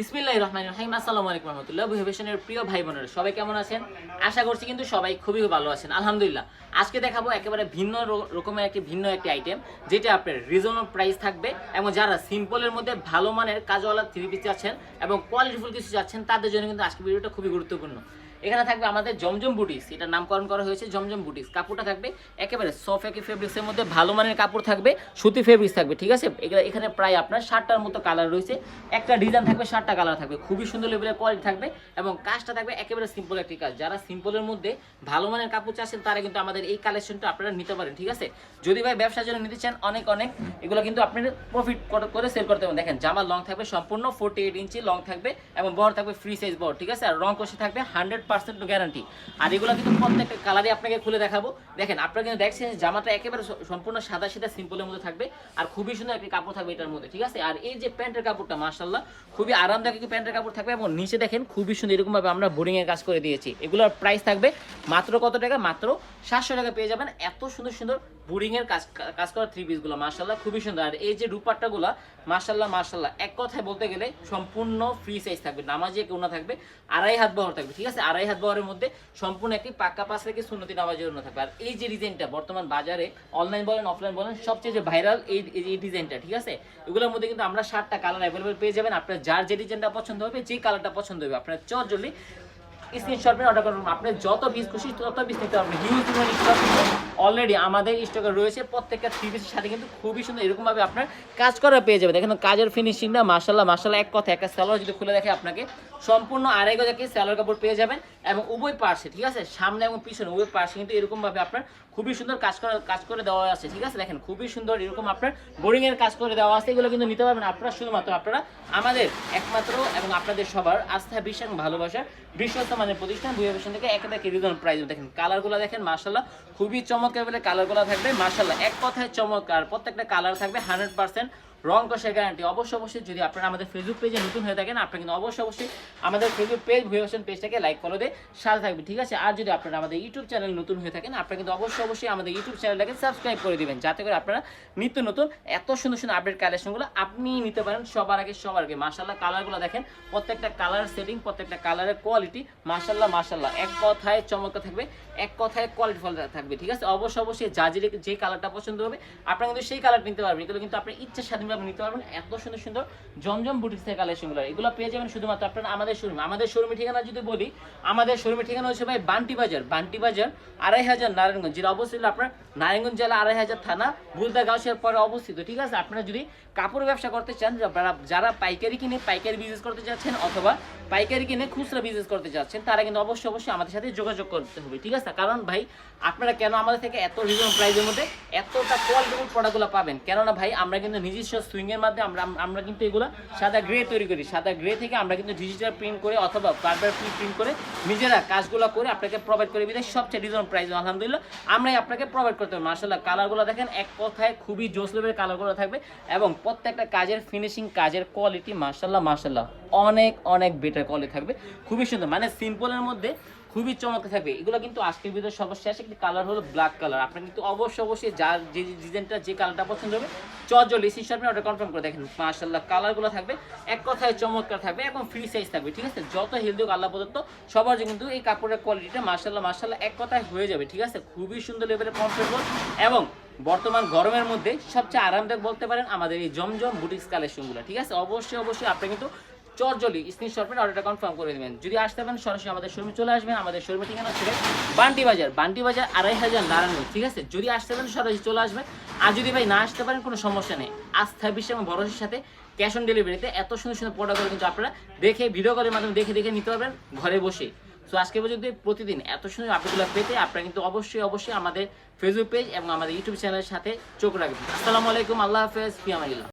বিসমিল্লাহ রহমান রহিম আসসালামু আলাইকুম রহমতুল্লাহ ভুহেবেশনের প্রিয় ভাই বোনেরা, সবাই কেমন আছেন? আশা করছি কিন্তু সবাই খুবই ভালো আছেন। আলহামদুলিল্লাহ, আজকে দেখাবো একেবারে ভিন্ন রকমের একটি, ভিন্ন একটি আইটেম যেটা আপনার রিজনেবল প্রাইস থাকবে এবং যারা সিম্পলের মধ্যে ভালো মানের কাজওয়ালা থ্রি পিস চাচ্ছেন এবং কোয়ালিটিফুল কিছু চাচ্ছেন, তাদের জন্য কিন্তু আজকে ভিডিওটা খুবই গুরুত্বপূর্ণ। এখানে থাকবে আমাদের জমজম বুটিক্স এটা নামকরণ করা হয়েছে জমজম বুটিক্স কাপড়টা থাকবে একেবারে সফট একই ফেব্রিক্সের মধ্যে, ভালো মানের কাপড় থাকবে, সুতি ফেব্রিক্স থাকবে, ঠিক আছে? এখানে প্রায় আপনার ষাটটার মতো কালার রয়েছে। একটা ডিজাইন থাকবে ষাটটা কালার থাকবে, খুবই সুন্দর লেভেলের কোয়ালিটি থাকবে এবং কাজটা থাকবে একেবারে সিম্পল একটি কাজ। যারা সিম্পলের মধ্যে ভালো মানের কাপড় চাচ্ছেন, তারা কিন্তু আমাদের এই কালেকশনটা আপনারা নিতে পারেন, ঠিক আছে? যদি ভাই ব্যবসার জন্য নিতে চান, অনেক অনেক, এগুলো কিন্তু আপনি প্রফিট করে সেল করতে পারেন। দেখেন, জামার লং থাকবে সম্পূর্ণ ফোর্টি এইট ইঞ্চি লং থাকবে এবং বড় থাকবে ফ্রি সাইজ বড়, ঠিক আছে? আর রং কষে থাকবে হান্ড্রেড পার্সেন্ট গ্যারান্টি আর এগুলো কিন্তু প্রত্যেকটা কালারই আপনাকে খুলে দেখাবো। দেখেন, আপনারা কিন্তু দেখছেন জামাটা একেবারে সম্পূর্ণ সাদা সিধা সিম্পলের মধ্যে থাকবে। আর খুবই সুন্দর একটি কাপড় থাকবে এটার মধ্যে, ঠিক আছে? আর এই যে প্যান্টের কাপড়টা মার্শাল্লাহ খুবই আরামদায়ক একটি প্যান্টের কাপড় থাকবে? এবং নিচে দেখেন খুবই সুন্দর এরকম ভাবে আমরা বোরিং এর কাজ করে দিয়েছি। এগুলোর প্রাইস থাকবে মাত্র কত টাকা? মাত্র সাতশো টাকা পেয়ে যাবেন। এত সুন্দর সুন্দর বোরিং এর কাজ কাজ করা থ্রি পিসগুলো। মার্শাল্লাহ খুবই সুন্দর। আর এই যে দুপাট্টা গুলা মার্শাল্লাহ মার্শাল্লাহ এক কথায় বলতে গেলে সম্পূর্ণ ফ্রি সাইজ থাকবে। নামাজে কেউ না থাকবে, আড়াই হাত বহর থাকবে, ঠিক আছে? আড়াই হাত বহরের মধ্যে সম্পূর্ণ একটি পাক্কা পাশ থেকে সুন্নতি নামাজের জন্য থাকবে। আর এই যে ডিজাইনটা, বর্তমান বাজারে অনলাইন বলেন অফলাইন বলেন, সবচেয়ে যে ভাইরাল এই, এই- ডিজাইনটা, ঠিক আছে? এগুলোর মধ্যে কিন্তু আমরা সাতটা কালার অ্যাভেলেবেল পেয়ে যাবেন। আপনার যার যে ডিজাইনটা পছন্দ হবে, যে কালারটা পছন্দ হবে। আপনার চট জলদি স্ক্রিনশট অর্ডার করুন। আপনি যত পিস খুশি তত পিস নিতে পারবেন। হিউজ অলরেডি আমাদের স্টকে রয়েছে প্রত্যেকটা থ্রি পিসের সাথে কিন্তু খুবই সুন্দর এরকম ভাবে আপনার কাজ করা পেয়ে যাবে দেখেন কাজের ফিনিশিংটা মার্শাল্লাহ মার্শাল্লাহ এক কথা, একটা স্যালোয়ার যদি খুলে দেখে আপনাকে, সম্পূর্ণ আড়াই গজাকে স্যালোয়ার কাপড় পেয়ে যাবেন এবং উভয় পার্শ্বে ঠিক আছে, সামনে এবং পিছনে উভয় পার্শ্বে কিন্তু এরকম ভাবে আপনার খুবই সুন্দর কাজ করা, কাজ করে দেওয়া আছে, ঠিক আছে, দেখেন, খুবই সুন্দর এরকম আপনার বোরিং এর কাজ করে দেওয়া আছে, এগুলো কিন্তু নিতে পারবেন আপনারা, শুধুমাত্র আপনারা, আমাদের একমাত্র এবং আপনাদের সবার আস্থা, বিশ্বাস এবং ভালোবাসার বিশ্বস্ত মানের প্রতিষ্ঠান ফ্যাশন থেকে একেবারে রিজন প্রাইস। দেখেন কালারগুলো দেখেন মার্শাল্লাহ খুবই চমৎকার বলে কালারগুলো থাকবে মার্শাল্লাহ এক কথায় চমৎকার। প্রত্যেকটা কালার থাকবে হান্ড্রেড পার্সেন্ট রং কষের গ্যারান্টি অবশ্যই অবশ্যই যদি আপনারা আমাদের ফেসবুক পেজে নতুন হয়ে থাকেন, আপনারা কিন্তু অবশ্যই অবশ্যই আমাদের ফেসবুক পেজ ভুয়া ফ্যাশন পেজটাকে লাইক ফলো দিয়ে সাথে থাকবে ঠিক আছে? আর যদি আপনারা আমাদের ইউটিউব চ্যানেল নতুন হয়ে থাকেন, আপনারা কিন্তু অবশ্যই অবশ্যই আমাদের ইউটিউব চ্যানেলটাকে সাবস্ক্রাইব করে দেবেন, যাতে করে আপনারা নিত্য নতুন, এত সুন্দর সুন্দর আপডেট কালেকশনগুলো আপনি নিতে পারেন সবার আগে সবার আগে। মার্শাল্লাহ কালারগুলো দেখেন, প্রত্যেকটা কালার সেটিং প্রত্যেকটা কালারের কোয়ালিটি মার্শাল্লাহ মার্শাল্লাহ এক কথায় চমৎকার থাকবে, এক কথায় কোয়ালিটি ফল থাকবে, ঠিক আছে? অবশ্যই অবশ্যই, যা যে কালারটা পছন্দ হবে, আপনারা কিন্তু সেই কালার নিতে পারবেন, এগুলো কিন্তু আপনি স্বাধীনভাবে নিতে পারবেন, এত সুন্দর সুন্দর জমজম বুটিক্সের কালেকশনগুলো এগুলো পেয়ে যাবেন শুধুমাত্র আপনারা আমাদের শোরুমে আমাদের শোরুমের ঠিকানা যদি বলি, আমাদের শোরুমের ঠিকানা হচ্ছে ভাই বান্টি বাজার। বান্টি বাজার, আড়াই হাজার নারায়ণগঞ্জ, যেটা অবস্থিত আপনার নারায়ণগঞ্জ জেলা আড়াই হাজার থানা, বুলদা গাউসের পরে অবস্থিত। ঠিক আছে? আপনারা যদি কাপড় ব্যবসা করতে চান, যারা পাইকারি কিনে পাইকারি বিজনেস করতে চাচ্ছেন অথবা পাইকারি কিনে খুচরা বিজনেস করতে যাচ্ছেন, তারা কিন্তু অবশ্যই অবশ্যই আমাদের সাথে যোগাযোগ করতে হবে। ঠিক আছে? কারণ ভাই, আপনারা কেন আমাদের থেকে এত রিজনেবল প্রাইসের মধ্যে এতটা কোয়ালিটিফুল প্রোডাক্টগুলো পাবেন? কেননা ভাই, আমরা কিন্তু নিজস্ব সুইং এর মাধ্যমে আমরা আমরা কিন্তু এগুলো সাদা গ্রে তৈরি করি। সাদা গ্রে থেকে আমরা কিন্তু ডিজিটাল প্রিন্ট করে অথবা বারবার প্রিন্ট করে নিজেরা কাজগুলো করে আপনাকে প্রোভাইড করে দিই সবচেয়ে রিজনেবল প্রাইস আলহামদুলিল্লাহ। আমরাই আপনাকে প্রোভাইড করতে পারি মার্শাল্লাহ কালারগুলো দেখেন, এক কথায় খুবই জোস লেভেলের কালারগুলো থাকবে এবং প্রত্যেকটা কাজের ফিনিশিং কাজের কোয়ালিটি মার্শাল্লাহ মার্শাল্লাহ অনেক অনেক বেটার কোয়ালিটি থাকবে। খুবই সুন্দর। মানে সিম্পলের মধ্যে খুবই চমৎকার থাকবে। এগুলো কিন্তু আজকের ভিতরে সর্বশেষ একটি কালার হলো ব্ল্যাক কালার আপনি কিন্তু অবশ্যই অবশ্যই যার যে ডিজাইনটা যে কালারটা পছন্দ হবে চজল এসি আপনি অর্ডার কনফার্ম করে দেখেন। মার্শাল্লাহ কালারগুলো থাকবে। এক কথায় চমৎকার থাকবে এবং ফ্রি সাইজ থাকবে, ঠিক আছে? যত হেলদি হোক, আল্লাহ প্রদত্ত সবার কিন্তু এই কাপড়ের কোয়ালিটিটা মার্শাল্লাহ মার্শাল্লাহ এক কথায় হয়ে যাবে, ঠিক আছে? খুবই সুন্দর লেভেলের কমফোর্টেবল এবং বর্তমান গরমের মধ্যে সবচেয়ে আরামদায়ক বলতে পারেন আমাদের এই জমজম বুটিক্স কালেকশনগুলো ঠিক আছে? অবশ্যই অবশ্যই আপনি কিন্তু চটজলি স্ক্রিনশট মেরে অর্ডারটা কনফার্ম করে দেবেন। যদি আসতে পারেন, সরাসরি আমাদের শোরুমে চলে আসবেন, আমাদের শোরুমে ঠিকানা হচ্ছে বান্টি বাজার। বান্টি বাজার আড়াই হাজার নারায়ণ ঠিক আছে? যদি আসতে পারেন, সরাসরি চলে আসবেন। আর যদি ভাই না আসতে পারেন, কোনো সমস্যা নেই। আস্থা বিশ্বাস এবং ভরসার সাথে ক্যাশ অন ডেলিভারিতে এত সুন্দর সুন্দর প্রোডাক্টগুলো কিন্তু আপনারা দেখে ভিডিও কলের মাধ্যমে দেখে দেখে নিতে পারবেন ঘরে বসে। সো আজকে পর্যন্ত প্রতিদিন এত সুন্দর আপডেটগুলো পেতে আপনারা কিন্তু অবশ্যই অবশ্যই আমাদের ফেসবুক পেজ এবং আমাদের ইউটিউব চ্যানেলের সাথে চোখ রাখবেন। আসসালামু আলাইকুম, আল্লাহ হাফেজ ফিয়ামাইল্লাহ